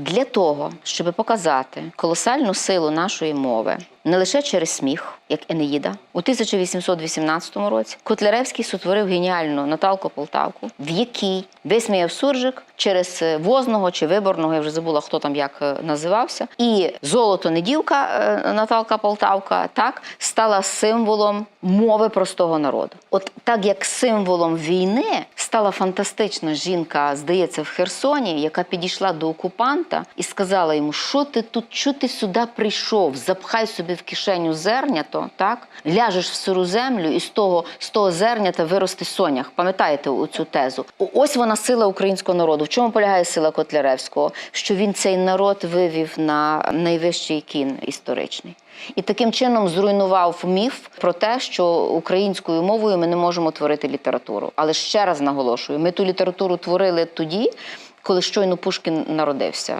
Для того, щоб показати колосальну силу нашої мови, не лише через сміх, як Енеїда, у 1818 році Котляревський сотворив геніальну Наталку Полтавку, в якій висміяв суржик через е, возного чи виборного, я вже забула, хто там як е, називався. І золото недівка е, Наталка Полтавка так стала символом мови простого народу. От так як символом війни стала фантастична жінка, здається, в Херсоні, яка підійшла до окупанта і сказала йому, що ти тут, що ти сюди прийшов, запхай собі в кишеню зернято, так ляжеш в сиру землю, і з того, з того зернята виросте сонях. Пам'ятаєте цю тезу? Ось вона сила українського народу. В чому полягає сила Котляревського? Що він цей народ вивів на найвищий кін історичний. І таким чином зруйнував міф про те, що українською мовою ми не можемо творити літературу. Але ще раз наголошую: ми ту літературу творили тоді, коли щойно Пушкін народився.